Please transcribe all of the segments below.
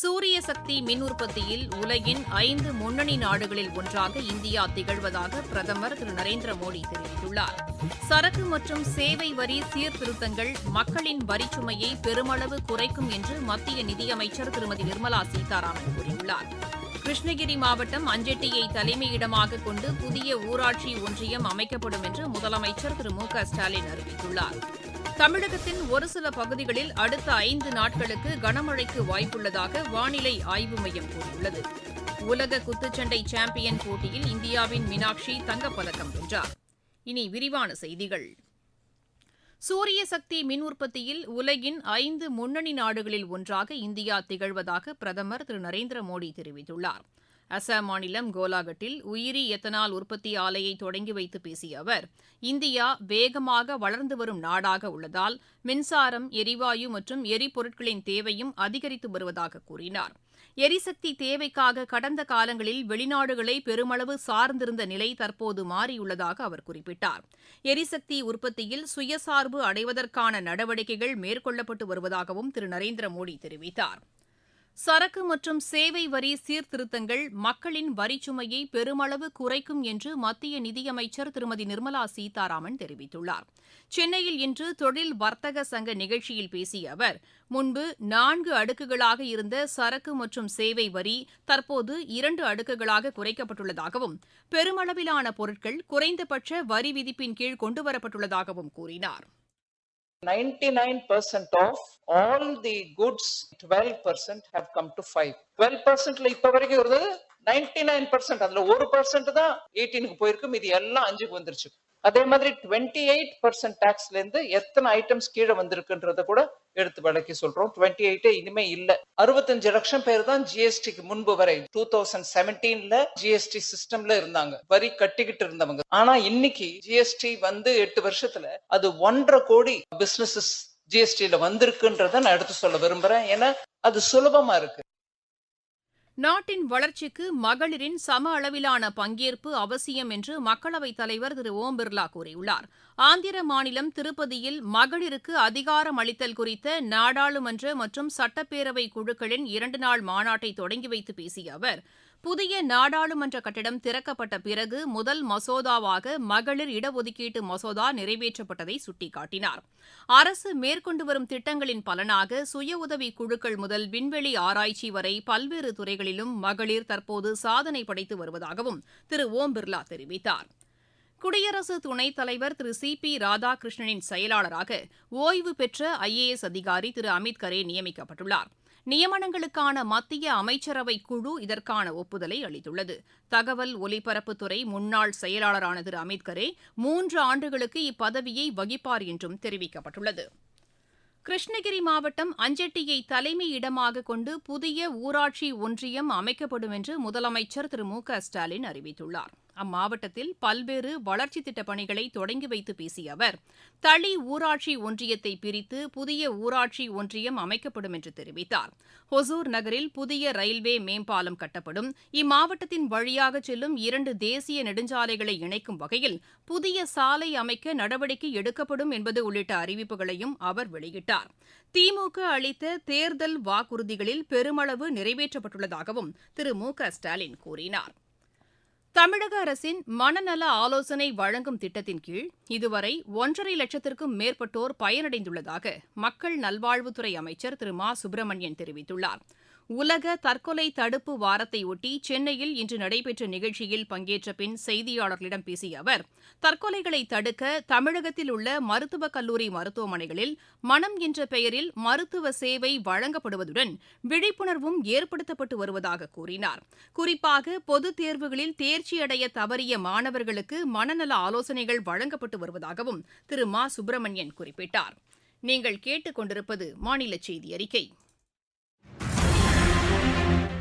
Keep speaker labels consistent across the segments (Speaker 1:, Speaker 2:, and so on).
Speaker 1: சூரிய சக்தி மின் உற்பத்தியில் உலகின் ஐந்து முன்னணி நாடுகளில் ஒன்றாக இந்தியா திகழ்வதாக பிரதமர் திரு நரேந்திர மோடி தெரிவித்துள்ளார் சரக்கு மற்றும் சேவை வரி சீர்திருத்தங்கள் மக்களின் வரிச்சுமையை பெருமளவு குறைக்கும் என்று மத்திய நிதியமைச்சர் திருமதி நிர்மலா சீதாராமன் கூறியுள்ளார் கிருஷ்ணகிரி மாவட்டம் அஞ்செட்டியை தலைமையிடமாக கொண்டு புதிய ஊராட்சி ஒன்றியம் அமைக்கப்படும் என்று முதலமைச்சர் திரு மு க ஸ்டாலின் அறிவித்துள்ளார் தமிழகத்தின் ஒரு சில பகுதிகளில் அடுத்த ஐந்து நாட்களுக்கு கனமழைக்கு வாய்ப்புள்ளதாக வானிலை ஆய்வு மையம் கூறியுள்ளது உலக குத்துச்சண்டை சாம்பியன் போட்டியில் இந்தியாவின் மீனாட்சி தங்கப்பதக்கம் வென்றார் இனி விரிவான செய்திகள் சூரிய சக்தி மின் உற்பத்தியில் உலகின் ஐந்து முன்னணி நாடுகளில் ஒன்றாக இந்தியா திகழ்வதாக பிரதமர் திரு நரேந்திர மோடி தெரிவித்துள்ளாா் அசாம் மாநிலம் கோலாகட்டில் உயிரி எத்தனால் உற்பத்தி ஆலையை தொடங்கி வைத்து பேசிய அவர் இந்தியா வேகமாக வளர்ந்து வரும் நாடாக உள்ளதால் மின்சாரம் எரிவாயு மற்றும் எரிபொருட்களின் தேவையும் அதிகரித்து வருவதாக கூறினார் எரிசக்தி தேவைக்காக கடந்த காலங்களில் வெளிநாடுகளை பெருமளவு சார்ந்திருந்த நிலை தற்போது மாறியுள்ளதாக அவர் குறிப்பிட்டார் எரிசக்தி உற்பத்தியில் சுயசார்பு அடைவதற்கான நடவடிக்கைகள் மேற்கொள்ளப்பட்டு வருவதாகவும் திரு நரேந்திர மோடி தெரிவித்தாா் சரக்கு மற்றும் சேவை வரி சீர்திருத்தங்கள் மக்களின் வரிச்சுமையை பெருமளவு குறைக்கும் என்று மத்திய நிதியமைச்சர் திருமதி நிர்மலா சீதாராமன் தெரிவித்துள்ளார் சென்னையில் இன்று தொழில் வர்த்தக சங்க நிகழ்ச்சியில் பேசிய அவர் முன்பு நான்கு அடுக்குகளாக இருந்த சரக்கு மற்றும் சேவை வரி தற்போது இரண்டு அடுக்குகளாக குறைக்கப்பட்டுள்ளதாகவும் பெருமளவிலான பொருட்கள் குறைந்தபட்ச வரி விதிப்பின் கீழ் கொண்டுவரப்பட்டுள்ளதாகவும் கூறினாா்
Speaker 2: 99% of all the goods 12% have come to 5 12%ல இப்ப வரைக்கும் இருந்தது 99% அதுல 1% தான் 18க்கு போயிருக்கும் இது எல்லாம் அஞ்சுக்கு வந்துருச்சு அதே மாதிரி 28% டாக்ஸ்ல இருந்து எத்தனை ஐட்டம்ஸ் கீழே வந்திருக்குன்றத கூட எடுத்து விளக்கி சொல்றோம் டுவெண்ட்டி எயிட்டே இனிமே இல்ல அறுபத்தஞ்சு லட்சம் பேர் தான் ஜிஎஸ்டிக்கு முன்பு வரை டூ தௌசண்ட் செவன்டீன்ல ஜிஎஸ்டி சிஸ்டம்ல இருந்தாங்க வரி கட்டிக்கிட்டு இருந்தவங்க ஆனா இன்னைக்கு ஜிஎஸ்டி வந்து எட்டு வருஷத்துல அது ஒன்றரை கோடி பிசினஸஸ் ஜிஎஸ்டியில வந்திருக்குன்றத நான் எடுத்து சொல்ல விரும்புறேன் ஏன்னா அது சுலபமா இருக்கு
Speaker 1: நாட்டின் வளர்ச்சிக்கு மகளிரின் சம அளவிலான பங்கேற்பு அவசியம் என்று மக்களவைத் தலைவர் திரு ஓம் பிர்லா கூறியுள்ளார் ஆந்திர மாநிலம் திருப்பதியில் மகளிருக்கு அதிகாரம் அளித்தல் குறித்த நாடாளுமன்ற மற்றும் சட்டப்பேரவை குழுக்களின் இரண்டு நாள் மாநாட்டை தொடங்கி வைத்து பேசிய அவர் புதிய நாடாளுமன்ற கட்டிடம் திறக்கப்பட்ட பிறகு முதல் மசோதாவாக மகளிர் இடஒதுக்கீட்டு மசோதா நிறைவேற்றப்பட்டதை சுட்டிக்காட்டினார் அரசு மேற்கொண்டு வரும் திட்டங்களின் பலனாக சுய உதவிக் குழுக்கள் முதல் விண்வெளி ஆராய்ச்சி வரை பல்வேறு துறைகளிலும் மகளிர் தற்போது சாதனை படைத்து வருவதாகவும் திரு ஓம் பிர்லா தெரிவித்தார் குடியரசு துணைத் தலைவர் திரு சி பி ராதாகிருஷ்ணனின் செயலாளராக ஓய்வு பெற்ற ஐஏஎஸ் அதிகாரி திரு அமித் கரே நியமிக்கப்பட்டுள்ளார் நியமனங்களுக்கான மத்திய அமைச்சரவை குழு இதற்கான ஒப்புதலை அளித்துள்ளது தகவல் ஒலிபரப்புத்துறை முன்னாள் செயலாளரான திரு கரே மூன்று ஆண்டுகளுக்கு இப்பதவியை வகிப்பார் என்றும் தெரிவிக்கப்பட்டுள்ளது கிருஷ்ணகிரி மாவட்டம் அஞ்செட்டியை தலைமை இடமாக கொண்டு புதிய ஊராட்சி ஒன்றியம் அமைக்கப்படும் என்று முதலமைச்சர் திரு மு க ஸ்டாலின் அறிவித்துள்ளாா் அம்மாவட்டத்தில் பல்வேறு வளர்ச்சித் திட்டப் பணிகளை தொடங்கி வைத்து பேசிய அவர் தளி ஊராட்சி ஒன்றியத்தை பிரித்து புதிய ஊராட்சி ஒன்றியம் அமைக்கப்படும் என்று தெரிவித்தார் ஹொசூர் நகரில் புதிய ரயில்வே மேம்பாலம் கட்டப்படும் இம்மாவட்டத்தின் வழியாக செல்லும் இரண்டு தேசிய நெடுஞ்சாலைகளை இணைக்கும் வகையில் புதிய சாலை அமைக்க நடவடிக்கை எடுக்கப்படும் என்பது உள்ளிட்ட அறிவிப்புகளையும் அவர் வெளியிட்டார் திமுக அளித்த தேர்தல் வாக்குறுதிகளில் பெருமளவு நிறைவேற்றப்பட்டுள்ளதாகவும் திரு மு க ஸ்டாலின் கூறினாா் தமிழக அரசின் மனநல ஆலோசனை வழங்கும் திட்டத்தின் கீழ் இதுவரை ஒன்றரை லட்சத்திற்கும் மேற்பட்டோர் பயனடைந்துள்ளதாக மக்கள் நல்வாழ்வுத்துறை அமைச்சர் திரு மா சுப்பிரமணியன் தெரிவித்துள்ளாா் உலக தற்கொலை தடுப்பு வாரத்தையொட்டி சென்னையில் இன்று நடைபெற்ற நிகழ்ச்சியில் பங்கேற்ற பின் செய்தியாளர்களிடம் பேசிய அவர் தற்கொலைகளை தடுக்க தமிழகத்தில் உள்ள மருத்துவக் கல்லூரி மருத்துவமனைகளில் மனம் என்ற பெயரில் மருத்துவ சேவை வழங்கப்படுவதுடன் விழிப்புணர்வும் ஏற்படுத்தப்பட்டு வருவதாக கூறினார் குறிப்பாக பொதுத் தேர்வுகளில் தேர்ச்சியடைய தவறிய மாணவர்களுக்கு மனநல ஆலோசனைகள் வழங்கப்பட்டு வருவதாகவும் திரு மா சுப்பிரமணியன் குறிப்பிட்டார் நீங்கள் கேட்டுக்கொண்டிருப்பது மாநில செய்தி அறிக்கை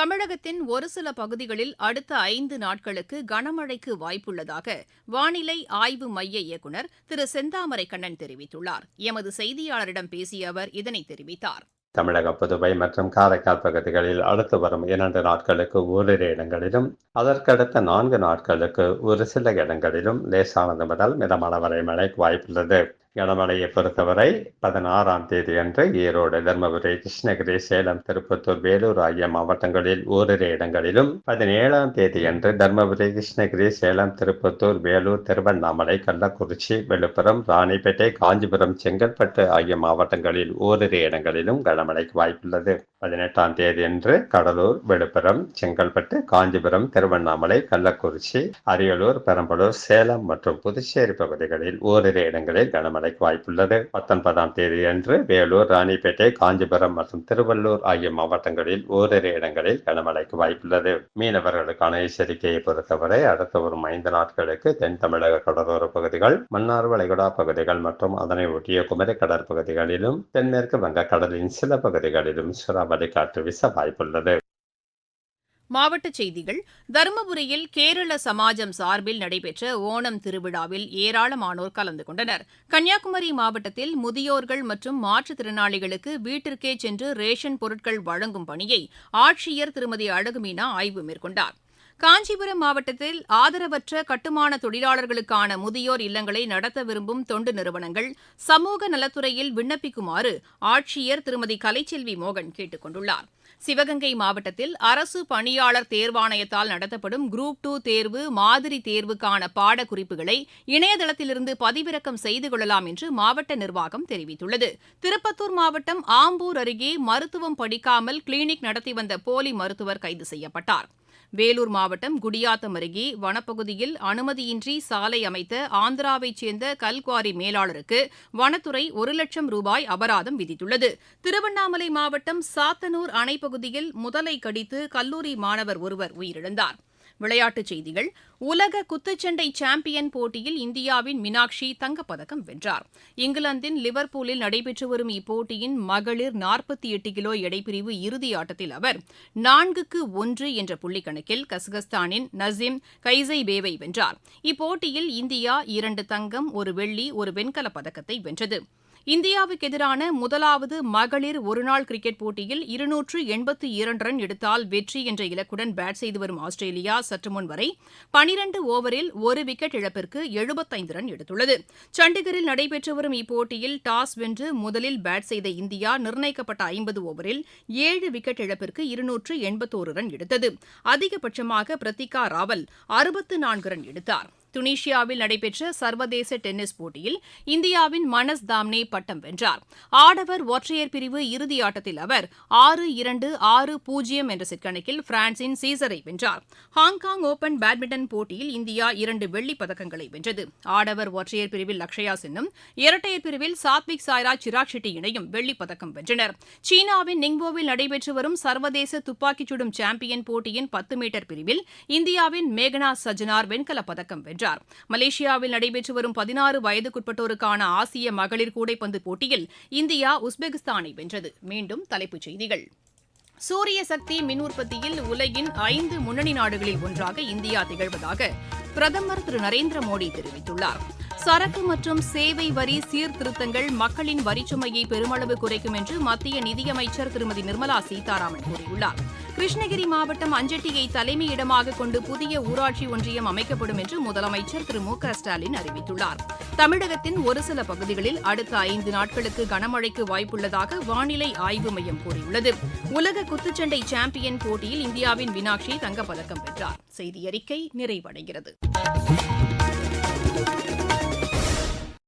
Speaker 1: தமிழகத்தின் ஒரு சில பகுதிகளில் அடுத்த ஐந்து நாட்களுக்கு கனமழைக்கு வாய்ப்புள்ளதாக வானிலை ஆய்வு மைய இயக்குநர் திரு செந்தாமரை கண்ணன் தெரிவித்துள்ளார் எமது செய்தியாளரிடம் பேசிய அவர் இதனை தெரிவித்தார்
Speaker 3: தமிழக புதுவை மற்றும் காரைக்கால் பகுதிகளில் அடுத்து வரும் இரண்டு நாட்களுக்கு ஓரிரு இடங்களிலும் அதற்கடுத்த நான்கு நாட்களுக்கு ஒரு சில இடங்களிலும் லேசானது முதல் மிதமான வரை மழைக்கு வாய்ப்புள்ளது கடமலையை பொறுத்தவரை பதினாறாம் தேதி அன்று ஈரோடு தர்மபுரி கிருஷ்ணகிரி சேலம் திருப்பத்தூர் வேலூர் ஆகிய மாவட்டங்களில் ஓரிரு இடங்களிலும் பதினேழாம் தேதி அன்று தர்மபுரி கிருஷ்ணகிரி சேலம் திருப்பத்தூர் வேலூர் திருவண்ணாமலை கள்ளக்குறிச்சி விழுப்புரம் ராணிப்பேட்டை காஞ்சிபுரம் செங்கல்பட்டு ஆகிய மாவட்டங்களில் ஓரிரு இடங்களிலும் கனமழைக்கு வாய்ப்புள்ளது பதினெட்டாம் தேதி அன்று கடலூர் விழுப்புரம் செங்கல்பட்டு காஞ்சிபுரம் திருவண்ணாமலை கள்ளக்குறிச்சி அரியலூர் பெரம்பலூர் சேலம் மற்றும் புதுச்சேரி பகுதிகளில் ஓரிரு இடங்களில் கனமழை மழைக்கு வாய்ப்புள்ளது பத்தொன்பதாம் தேதி அன்று வேலூர் ராணிப்பேட்டை காஞ்சிபுரம் மற்றும் திருவள்ளூர் ஆகிய மாவட்டங்களில் ஓரிரு இடங்களில் கனமழைக்கு வாய்ப்புள்ளது மீனவர்களுக்கான எச்சரிக்கையை பொறுத்தவரை அடுத்த ஒரு ஐந்து நாட்களுக்கு தென் தமிழக கடலோர பகுதிகள் மன்னார் வளைகுடா பகுதிகள் மற்றும் அதனை ஒட்டிய குமரி கடற்பகுதிகளிலும் தென்மேற்கு வங்கக்கடலின் சில பகுதிகளிலும் சுறாவளி காற்று வீச வாய்ப்புள்ளது
Speaker 1: மாவட்டச் செய்திகள் தருமபுரியில் கேரள சமாஜம் சார்பில் நடைபெற்ற ஓணம் திருவிழாவில் ஏராளமானோர் கலந்து கொண்டனர் கன்னியாகுமரி மாவட்டத்தில் முதியோர்கள் மற்றும் மாற்றுத்திறனாளிகளுக்கு வீட்டிற்கே சென்று ரேஷன் பொருட்கள் வழங்கும் பணியை ஆட்சியர் திருமதி அழகுமீனா ஆய்வு மேற்கொண்டார் காஞ்சிபுரம் மாவட்டத்தில் ஆதரவற்ற கட்டுமான தொழிலாளர்களுக்கான முதியோர் இல்லங்களை நடத்த விரும்பும் தொண்டு நிறுவனங்கள் சமூக நலத்துறையில் விண்ணப்பிக்குமாறு ஆட்சியர் திருமதி கலைச்செல்வி மோகன் கேட்டுக் கொண்டுள்ளாா் சிவகங்கை மாவட்டத்தில் அரசு பணியாளர் தேர்வாணையத்தால் நடத்தப்படும் குரூப் டூ தேர்வு மாதிரி தேர்வுக்கான பாடக்குறிப்புகளை இணையதளத்திலிருந்து பதிவிறக்கம் செய்து கொள்ளலாம் என்று மாவட்ட நிர்வாகம் தெரிவித்துள்ளது திருப்பத்தூர் மாவட்டம் ஆம்பூர் அருகே மருத்துவம் படிக்காமல் கிளினிக் நடத்தி வந்த போலி மருத்துவர் கைது செய்யப்பட்டாா் வேலூர் மாவட்டம் குடியாத்தம் அருகே வனப்பகுதியில் அனுமதியின்றி சாலை அமைத்த ஆந்திராவைச் சேர்ந்த கல்குவாரி மேலாளருக்கு வனத்துறை ஒரு லட்சம் ரூபாய் அபராதம் விதித்துள்ளது திருவண்ணாமலை மாவட்டம் சாத்தனூர் அணைப்பகுதியில் முதலை கடித்து கல்லூரி மாணவர் ஒருவர் உயிரிழந்தாா் விளையாட்டுச் செய்திகள் உலக குத்துச்சண்டை சாம்பியன் போட்டியில் இந்தியாவின் மீனாட்சி தங்கப்பதக்கம் வென்றார் இங்கிலாந்தின் லிவர்பூலில் நடைபெற்று வரும் இப்போட்டியின் மகளிர் நாற்பத்தி எட்டு கிலோ எடைப்பிரிவு இறுதி ஆட்டத்தில் அவர் நான்குக்கு ஒன்று என்ற புள்ளிக்கணக்கில் கசகஸ்தானின் நசிம் கைசை பேவை வென்றார் இப்போட்டியில் இந்தியா இரண்டு தங்கம் ஒரு வெள்ளி ஒரு வெண்கலப் பதக்கத்தை வென்றது இந்தியாவுக்கு எதிரான முதலாவது மகளிர் ஒருநாள் கிரிக்கெட் போட்டியில் இருநூற்று எண்பத்து இரண்டு ரன் எடுத்தால் வெற்றி என்ற இலக்குடன் பேட் செய்து வரும் ஆஸ்திரேலியா சற்றுமுன் வரை பனிரண்டு ஓவரில் ஒரு விக்கெட் இழப்பிற்கு எழுபத்தைந்து ரன் எடுத்துள்ளது சண்டிகரில் நடைபெற்று வரும் இப்போட்டியில் டாஸ் வென்று முதலில் பேட் செய்த இந்தியா நிர்ணயிக்கப்பட்ட ஐம்பது ஓவரில் ஏழு விக்கெட் இழப்பிற்கு இருநூற்று எண்பத்தோரு ரன் எடுத்தது அதிகபட்சமாக பிரத்திகா ராவல் அறுபத்து நான்கு ரன் எடுத்தாா் துனிஷியாவில் நடைபெற்ற சர்வதேச டென்னிஸ் போட்டியில் இந்தியாவின் மனஸ் தாம்னே பட்டம் வென்றார் ஆடவர் ஒற்றையர் பிரிவு இறுதியாட்டத்தில் அவர் ஆறு இரண்டு ஆறு பூஜ்ஜியம் என்ற செட்கணக்கில் பிரான்சின் சீசரை வென்றார் ஹாங்காங் ஓபன் பேட்மிண்டன் போட்டியில் இந்தியா இரண்டு வெள்ளிப் பதக்கங்களை வென்றது ஆடவர் ஒற்றையர் பிரிவில் லக்ஷயா சென்னும் இரட்டையர் பிரிவில் சாத்விக் சாய்ராஜ் சிராக் ஷெட்டி இணையும் வெள்ளிப் பதக்கம் வென்றனர் சீனாவின் நிங்போவில் நடைபெற்று வரும் சர்வதேச துப்பாக்கிச்சுடும் சுடும் சாம்பியன் போட்டியின் பத்து மீட்டர் பிரிவில் இந்தியாவின் மேகனா சஜனார் வெண்கலப் பதக்கம் வென்றார் வென்றார் மலேசியாவில் நடைபெற்று வரும் பதினாறு வயதுக்குட்பட்டோருக்கான ஆசிய மகளிர் கூடைப்பந்து போட்டியில் இந்தியா உஸ்பெகிஸ்தானை வென்றது மீண்டும் தலைப்புச் செய்திகள் சூரிய சக்தி மின் உற்பத்தியில் உலகின் ஐந்து முன்னணி நாடுகளில் ஒன்றாக இந்தியா திகழ்வதாக பிரதமர் திரு நரேந்திர மோடி தெரிவித்துள்ளார் சரக்கு மற்றும் சேவை வரி சீர்திருத்தங்கள் மக்களின் வரிச்சுமையை பெருமளவு குறைக்கும் என்று மத்திய நிதியமைச்சர் திருமதி நிர்மலா சீதாராமன் கூறியுள்ளாா் கிருஷ்ணகிரி மாவட்டம் அஞ்சட்டியை தலைமையிடமாக கொண்டு புதிய ஊராட்சி ஒன்றியம் அமைக்கப்படும் என்று முதலமைச்சர் திரு மு ஸ்டாலின் அறிவித்துள்ளார் தமிழகத்தின் ஒரு சில பகுதிகளில் அடுத்த ஐந்து நாட்களுக்கு கனமழைக்கு வாய்ப்புள்ளதாக வானிலை ஆய்வு மையம் கூறியுள்ளது உலக குத்துச்சண்டை சாம்பியன் போட்டியில் இந்தியாவின் வினாட்சி தங்கப்பதக்கம் பெற்றார் செய்தி அறிக்கை நிறைவடைகிறது